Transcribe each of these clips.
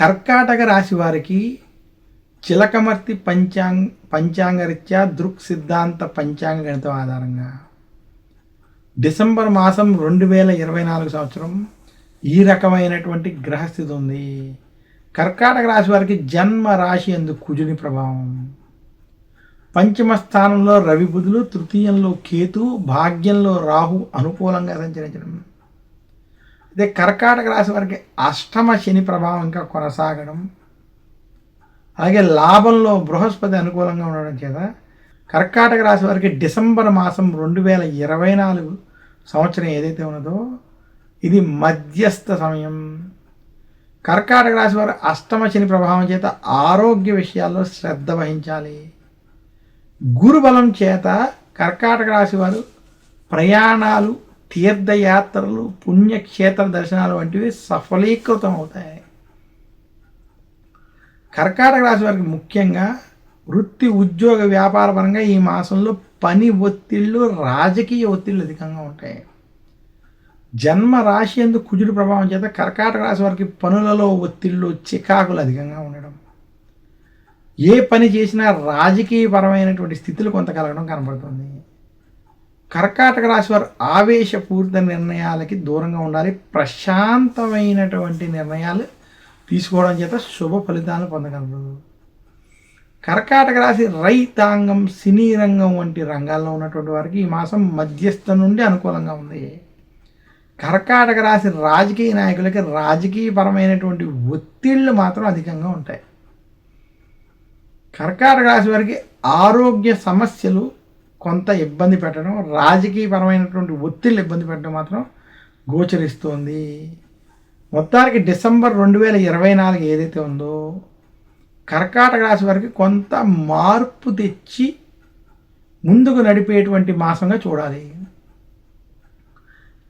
కర్కాటక రాశి వారికి చిలకమర్తి పంచాంగ పంచాంగరీత్యా దృక్ సిద్ధాంత పంచాంగ గణితం ఆధారంగా. డిసెంబర్ మాసం రెండు వేల ఇరవై నాలుగు సంవత్సరం ఈ రకమైనటువంటి గ్రహస్థితి ఉంది. కర్కాటక రాశి వారికి జన్మ రాశి ఎందు కుజుని ప్రభావం. పంచమ స్థానంలో రవి బుధులు తృతీయంలో కేతు భాగ్యంలో రాహు అనుకూలంగా సంచరించడం. అదే కర్కాటక రాశి వారికి అష్టమ శని ప్రభావం ఇంకా కొనసాగడం. అలాగే లాభంలో బృహస్పతి అనుకూలంగా ఉండడం చేత కర్కాటక రాశి వారికి డిసెంబర్ మాసం రెండు వేల ఇరవై నాలుగు సంవత్సరం ఏదైతే ఉన్నదో ఇది మధ్యస్థ సమయం. కర్కాటక రాశి వారు అష్టమ శని ప్రభావం చేత ఆరోగ్య విషయాల్లో శ్రద్ధ వహించాలి. గురుబలం చేత కర్కాటక రాశి వారు ప్రయాణాలు తీర్థయాత్రలు పుణ్యక్షేత్ర దర్శనాలు వంటివి సఫలీకృతం అవుతాయి కర్కాటక రాశి వారికి ముఖ్యంగా వృత్తి ఉద్యోగ వ్యాపార పరంగా ఈ మాసంలో పని ఒత్తిళ్ళు రాజకీయ ఒత్తిళ్ళు అధికంగా ఉంటాయి. జన్మ రాశి ఎందుకు కుజుడు ప్రభావం చేత కర్కాటక రాశి వారికి పనులలో ఒత్తిళ్ళు చికాకులు అధికంగా ఉండడం. ఏ పని చేసినా రాజకీయపరమైనటువంటి స్థితులు కొంత కలగడం కనబడుతుంది. కర్కాటక రాశి వారు ఆవేశపూరిత నిర్ణయాలకి దూరంగా ఉండాలి. ప్రశాంతమైనటువంటి నిర్ణయాలు తీసుకోవడం చేత శుభ ఫలితాలను పొందగలరు. కర్కాటక రాశి రైతాంగం సినీ రంగం వంటి రంగాల్లో ఉన్నటువంటి వారికి ఈ మాసం మధ్యస్థ నుండి అనుకూలంగా ఉంది. కర్కాటక రాశి రాజకీయ నాయకులకి రాజకీయపరమైనటువంటి ఒత్తిళ్ళు మాత్రం అధికంగా ఉంటాయి. కర్కాటక రాశి వారికి ఆరోగ్య సమస్యలు కొంత ఇబ్బంది పెట్టడం రాజకీయపరమైనటువంటి ఒత్తిళ్ళు ఇబ్బంది పెట్టడం మాత్రం గోచరిస్తోంది. మొత్తానికి డిసెంబర్ రెండు వేల ఇరవై నాలుగు ఏదైతే ఉందో కర్కాటక రాశి వారికి కొంత మార్పు తెచ్చి ముందుకు నడిపేటువంటి మాసంగా చూడాలి.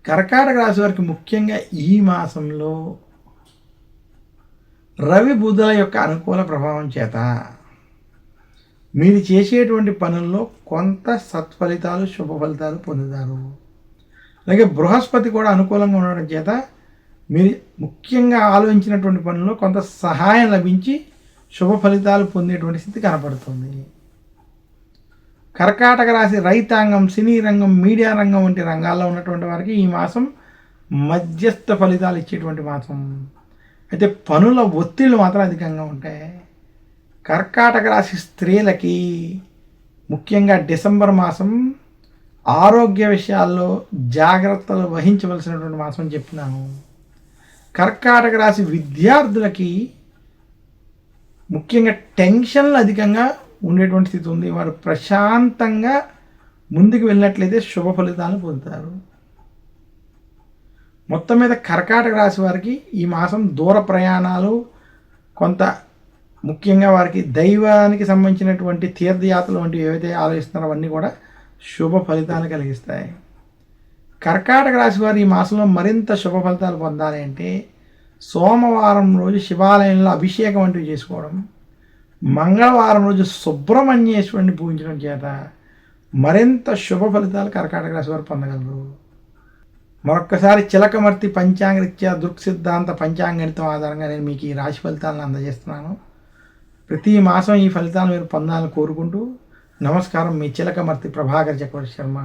కర్కాటక రాశి వారికి ముఖ్యంగా ఈ మాసంలో రవి బుధుల యొక్క అనుకూల ప్రభావం చేత మీరు చేసేటువంటి పనుల్లో కొంత సత్ఫలితాలు శుభ ఫలితాలు పొందుతారు. అలాగే బృహస్పతి కూడా అనుకూలంగా ఉండడం చేత మీరు ముఖ్యంగా ఆలోచించినటువంటి పనుల్లో కొంత సహాయం లభించి శుభ ఫలితాలు పొందేటువంటి స్థితి కనపడుతుంది. కర్కాటక రాశి రైతాంగం సినీ రంగం మీడియా రంగం వంటి రంగాల్లో ఉన్నటువంటి వారికి ఈ మాసం మధ్యస్థ ఫలితాలు ఇచ్చేటువంటి మాసం. అయితే పనుల ఒత్తిళ్ళు మాత్రం అధికంగా ఉంటాయి. కర్కాటక రాశి స్త్రీలకి ముఖ్యంగా డిసెంబర్ మాసం ఆరోగ్య విషయాల్లో జాగ్రత్తలు వహించవలసినటువంటి మాసం చెప్తున్నాను. చెప్పినాను కర్కాటక రాశి విద్యార్థులకి ముఖ్యంగా టెన్షన్లు అధికంగా ఉండేటువంటి స్థితి ఉంది. వారు ప్రశాంతంగా ముందుకు వెళ్ళినట్లయితే శుభ ఫలితాలను పొందుతారు. మొత్తం మీద కర్కాటక రాశి వారికి ఈ మాసం దూర ప్రయాణాలు కొంత ముఖ్యంగా వారికి దైవానికి సంబంధించినటువంటి తీర్థయాత్రలు వంటివి ఏవైతే ఆలోచిస్తున్నారో అవన్నీ కూడా శుభ ఫలితాలు కలిగిస్తాయి. కర్కాటక రాశి వారు ఈ మాసంలో మరింత శుభ ఫలితాలు పొందాలి అంటే సోమవారం రోజు శివాలయంలో అభిషేకం వంటివి చేసుకోవడం మంగళవారం రోజు సుబ్రహ్మణ్యేశ్వరుని పూజించడం చేత మరింత శుభ ఫలితాలు కర్కాటక రాశి వారు పొందగలరు. మరొక్కసారి చిలకమర్తి పంచాంగరీత్యా దృక్సిద్ధాంత పంచాంగణితం ఆధారంగా నేను మీకు ఈ రాశి ఫలితాలను అందజేస్తున్నాను. ప్రతి మాసం ఈ ఫలితాలు మీరు పొందాలని కోరుకుంటూ నమస్కారం మీ చిలకమర్తి ప్రభాకర్ చక్రవర్తి శర్మ.